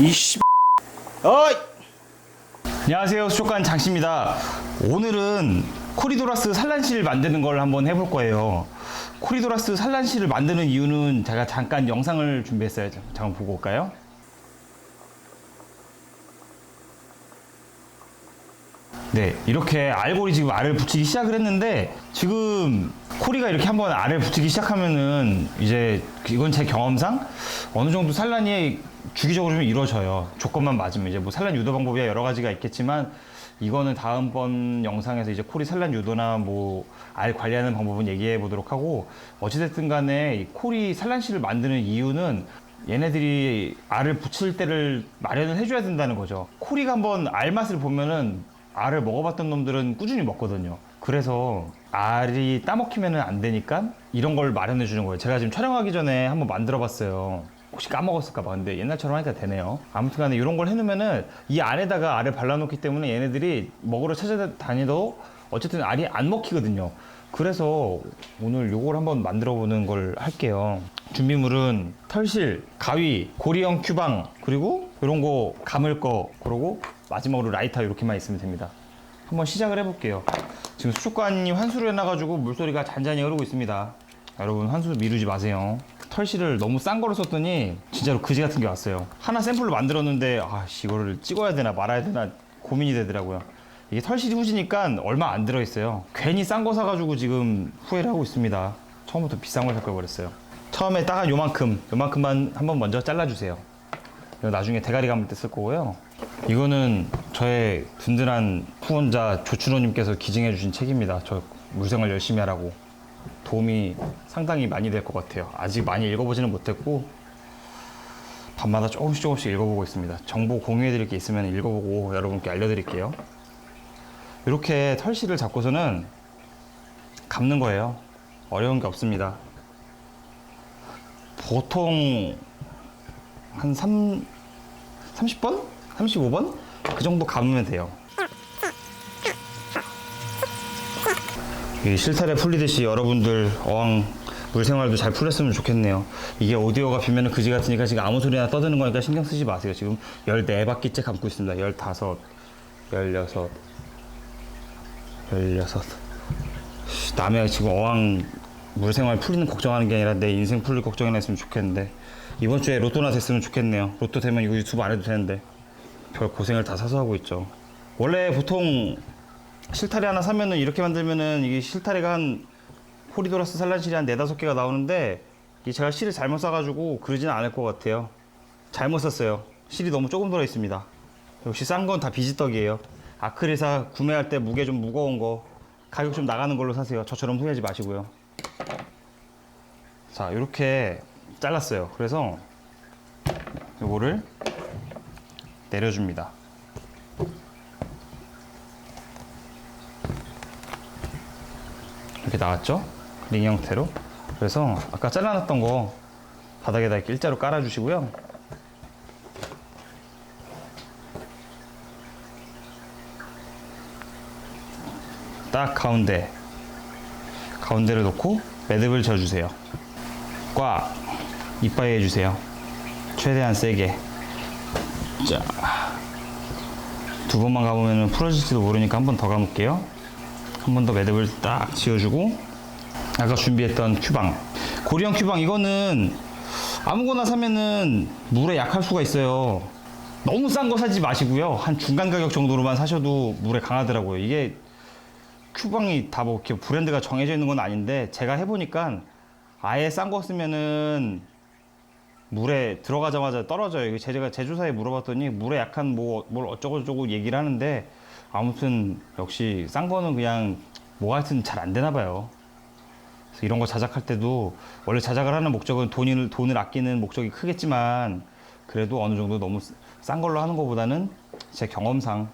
이씨. 어이. 안녕하세요. 수족관 장씨입니다. 오늘은 코리도라스 산란실 만드는 걸 한번 해볼 거예요. 코리도라스 산란실을 만드는 이유는 제가 잠깐 영상을 준비했어요. 잠깐 보고 올까요? 네, 이렇게 알골이 지금 알을 붙이기 시작을 했는데 지금 코리가 이렇게 한번 알을 붙이기 시작하면은 이제 이건 제 경험상 어느 정도 산란이 주기적으로 좀 이루어져요. 조건만 맞으면 이제 뭐 산란 유도 방법이 여러 가지가 있겠지만 이거는 다음번 영상에서 이제 코리 산란 유도나 뭐 알 관리하는 방법은 얘기해 보도록 하고 어찌됐든 간에 이 코리 산란실을 만드는 이유는 얘네들이 알을 붙일 때를 마련을 해줘야 된다는 거죠. 코리가 한번 알 맛을 보면은 알을 먹어봤던 놈들은 꾸준히 먹거든요. 그래서 알이 따먹히면 안 되니까 이런 걸 마련해 주는 거예요. 제가 지금 촬영하기 전에 한번 만들어 봤어요. 혹시 까먹었을까 봐. 근데 옛날처럼 하니까 되네요. 아무튼 간에 이런 걸 해놓으면은 이 안에다가 알을 발라놓기 때문에 얘네들이 먹으러 찾아다니도 어쨌든 알이 안 먹히거든요. 그래서 오늘 요걸 한번 만들어 보는 걸 할게요. 준비물은 털실, 가위, 고리형 큐방, 그리고 이런 거 감을 거, 그리고 마지막으로 라이터 이렇게만 있으면 됩니다. 한번 시작을 해볼게요. 지금 수족관이 환수를 해놔가지고 물소리가 잔잔히 흐르고 있습니다. 여러분 환수 미루지 마세요. 털실을 너무 싼 거로 썼더니 진짜로 그지 같은 게 왔어요. 하나 샘플로 만들었는데 아씨 이거를 찍어야 되나 말아야 되나 고민이 되더라고요. 이게 털실이 후지니까 얼마 안 들어있어요. 괜히 싼 거 사가지고 지금 후회를 하고 있습니다. 처음부터 비싼 걸 섞어버렸어요. 처음에 딱 한 요만큼, 요만큼만 한번 먼저 잘라주세요. 나중에 대가리 감을 때 쓸 거고요. 이거는 저의 든든한 후원자 조춘호님께서 기증해 주신 책입니다. 저 물생활 열심히 하라고. 도움이 상당히 많이 될 것 같아요. 아직 많이 읽어보지는 못했고, 밤마다 조금씩 조금씩 읽어보고 있습니다. 정보 공유해 드릴 게 있으면 읽어보고 여러분께 알려드릴게요. 이렇게 털실을 잡고서는 감는 거예요. 어려운 게 없습니다. 보통 한 3, 30번? 35번? 그 정도 감으면 돼요. 이 실타래 풀리듯이 여러분들 어항 물생활도 잘 풀렸으면 좋겠네요. 이게 오디오가 비면 그지 같으니까 지금 아무 소리나 떠드는 거니까 신경 쓰지 마세요. 지금 14바퀴째 감고 있습니다. 15, 16, 16. 씨, 남의 지금 어항 물생활 풀리는 걱정하는 게 아니라 내 인생 풀릴 걱정이나 했으면 좋겠는데 이번 주에 로또나 됐으면 좋겠네요. 로또 되면 이거 유튜브 안 해도 되는데 별 고생을 다 사서 하고 있죠. 원래 보통 실타래 하나 사면은 이렇게 만들면은 이게 실타래가 한 호리도라스 산란실이 한 네다섯 개가 나오는데 이 제가 실을 잘못 싸가지고 그러지는 않을 것 같아요. 잘못 샀어요. 실이 너무 조금 들어 있습니다. 역시 싼 건 다 비지떡이에요. 아크릴사 구매할 때 무게 좀 무거운 거 가격 좀 나가는 걸로 사세요. 저처럼 후회하지 마시고요. 자, 이렇게 잘랐어요. 그래서 이거를 내려줍니다. 이렇게 나왔죠? 링 형태로. 그래서 아까 잘라놨던 거 바닥에다 이렇게 일자로 깔아주시고요. 딱 가운데 가운데를 놓고 매듭을 져주세요. 꽉 이빠이 해주세요. 최대한 세게. 자, 두 번만 가보면 풀어질지도 모르니까 한 번더 감을게요. 한 번 더 매듭을 딱 지어주고 아까 준비했던 큐방 고리형 큐방 이거는 아무거나 사면은 물에 약할 수가 있어요. 너무 싼 거 사지 마시고요. 한 중간 가격 정도로만 사셔도 물에 강하더라고요. 이게 큐방이 다 뭐 이렇게 브랜드가 정해져 있는 건 아닌데 제가 해보니까 아예 싼 거 쓰면은 물에 들어가자마자 떨어져요. 제가 제조사에 물어봤더니 물에 약한 뭐 뭘 어쩌고저쩌고 얘기를 하는데 아무튼 역시 싼 거는 그냥 뭐 하여튼 잘 안 되나 봐요. 그래서 이런 거 자작할 때도 원래 자작을 하는 목적은 돈을 돈을 아끼는 목적이 크겠지만 그래도 어느 정도 너무 싼 걸로 하는 것보다는 제 경험상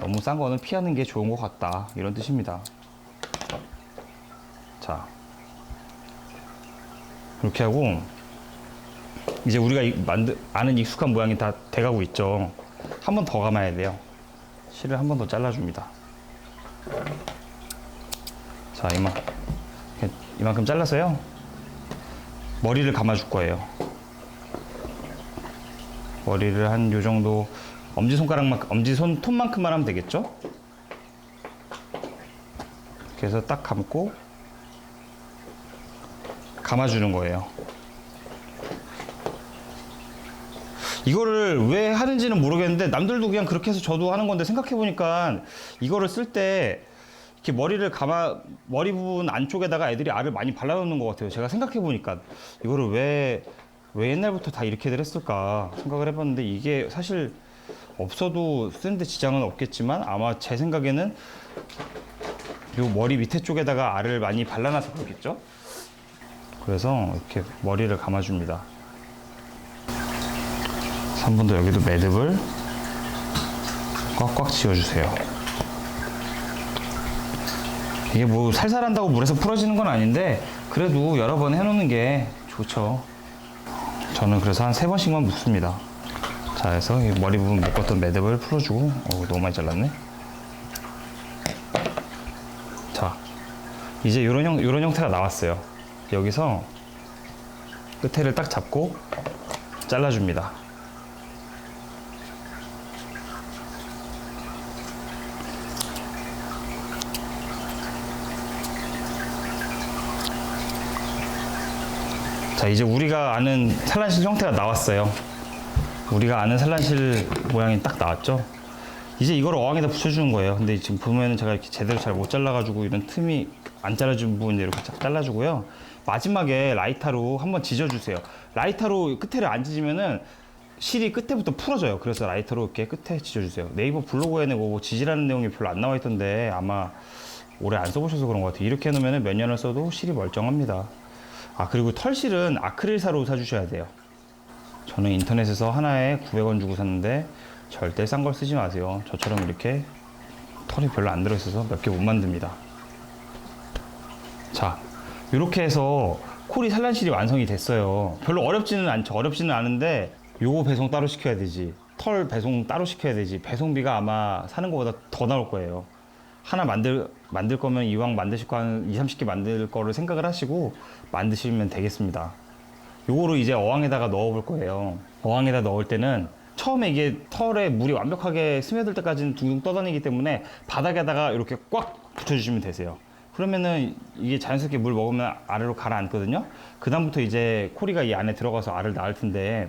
너무 싼 거는 피하는 게 좋은 것 같다 이런 뜻입니다. 자 이렇게 하고 이제 우리가 이- 만드, 아는 익숙한 모양이 다 돼가고 있죠. 한 번 더 감아야 돼요. 실을 한 번 더 잘라줍니다. 자 이만 이만큼 잘라서요. 머리를 감아줄 거예요. 머리를 한 요 정도 엄지 손가락만 엄지 손 톱만큼만 하면 되겠죠? 해서 딱 감고 감아주는 거예요. 이거를 왜 하는지는 모르겠는데 남들도 그냥 그렇게 해서 저도 하는 건데 생각해 보니까 이거를 쓸 때 이렇게 머리를 감아 머리 부분 안쪽에다가 애들이 알을 많이 발라놓는 것 같아요. 제가 생각해 보니까 이거를 왜왜 옛날부터 다 이렇게들 했을까 생각을 해봤는데 이게 사실 없어도 쓰는데 지장은 없겠지만 아마 제 생각에는 요 머리 밑에 쪽에다가 알을 많이 발라놔서 그렇겠죠? 그래서 이렇게 머리를 감아줍니다. 3분도 여기도 매듭을 꽉꽉 지어주세요. 이게 뭐 살살 한다고 물에서 풀어지는 건 아닌데 그래도 여러 번 해놓는 게 좋죠. 저는 그래서 한 세 번씩만 묶습니다. 자, 해서 이 머리 부분 묶었던 매듭을 풀어주고, 어, 너무 많이 잘랐네. 자, 이제 이런 형, 이런 형태가 나왔어요. 여기서 끝에를 딱 잡고 잘라줍니다. 자, 이제 우리가 아는 산란실 형태가 나왔어요. 우리가 아는 산란실 모양이 딱 나왔죠. 이제 이걸 어항에다 붙여주는 거예요. 근데 지금 보면은 제가 이렇게 제대로 잘 못 잘라가지고 이런 틈이 안 잘라준 부분 이렇게 쫙 잘라주고요. 마지막에 라이터로 한번 지져주세요. 라이터로 끝에를 안 지지면은 실이 끝에부터 풀어져요. 그래서 라이터로 이렇게 끝에 지져주세요. 네이버 블로그에는 뭐 지지라는 내용이 별로 안 나와 있던데 아마 오래 안 써보셔서 그런 것 같아요. 이렇게 해놓으면 몇 년을 써도 실이 멀쩡합니다. 아 그리고 털실은 아크릴사로 사주셔야 돼요. 저는 인터넷에서 하나에 900원 주고 샀는데 절대 싼 걸 쓰지 마세요. 저처럼 이렇게 털이 별로 안 들어있어서 몇 개 못 만듭니다. 자, 이렇게 해서 코리 산란실이 완성이 됐어요. 별로 어렵지는 않죠. 어렵지는 않은데 요거 배송 따로 시켜야 되지. 털 배송 따로 시켜야 되지. 배송비가 아마 사는 것보다 더 나올 거예요. 하나 만들 만들 거면 이왕 만드실 거 한 2, 30개 만들 거를 생각을 하시고 만드시면 되겠습니다. 요거로 이제 어항에다가 넣어 볼 거예요. 어항에다 넣을 때는 처음에 이게 털에 물이 완벽하게 스며들 때까지는 둥둥 떠다니기 때문에 바닥에다가 이렇게 꽉 붙여주시면 되세요. 그러면은 이게 자연스럽게 물 먹으면 아래로 가라앉거든요. 그다음부터 이제 코리가 이 안에 들어가서 알을 낳을 텐데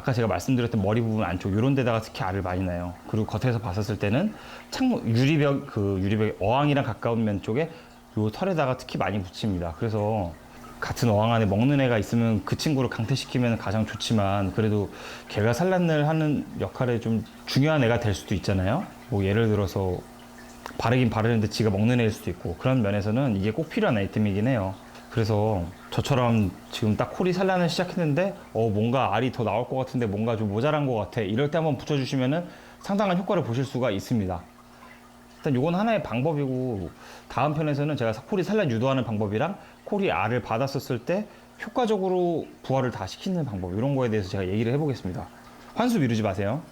아까 제가 말씀드렸던 머리 부분 안쪽 이런 데다가 특히 알을 많이 낳아요. 그리고 겉에서 봤었을 때는 창문 유리벽 그 유리벽 어항이랑 가까운 면 쪽에 요 털에다가 특히 많이 붙입니다. 그래서 같은 어항 안에 먹는 애가 있으면 그 친구를 강퇴시키면 가장 좋지만 그래도 걔가 산란을 하는 역할에 좀 중요한 애가 될 수도 있잖아요. 뭐 예를 들어서 바르긴 바르는데 지가 먹는 애일 수도 있고 그런 면에서는 이게 꼭 필요한 아이템이긴 해요. 그래서 저처럼 지금 딱 콜이 산란을 시작했는데 어 뭔가 알이 더 나올 것 같은데 뭔가 좀 모자란 것 같아 이럴 때 한번 붙여주시면은 상당한 효과를 보실 수가 있습니다. 일단 요건 하나의 방법이고 다음 편에서는 제가 콜이 산란 유도하는 방법이랑 콜이 알을 받았었을 때 효과적으로 부화를 다 시키는 방법 이런 거에 대해서 제가 얘기를 해보겠습니다. 환수 미루지 마세요.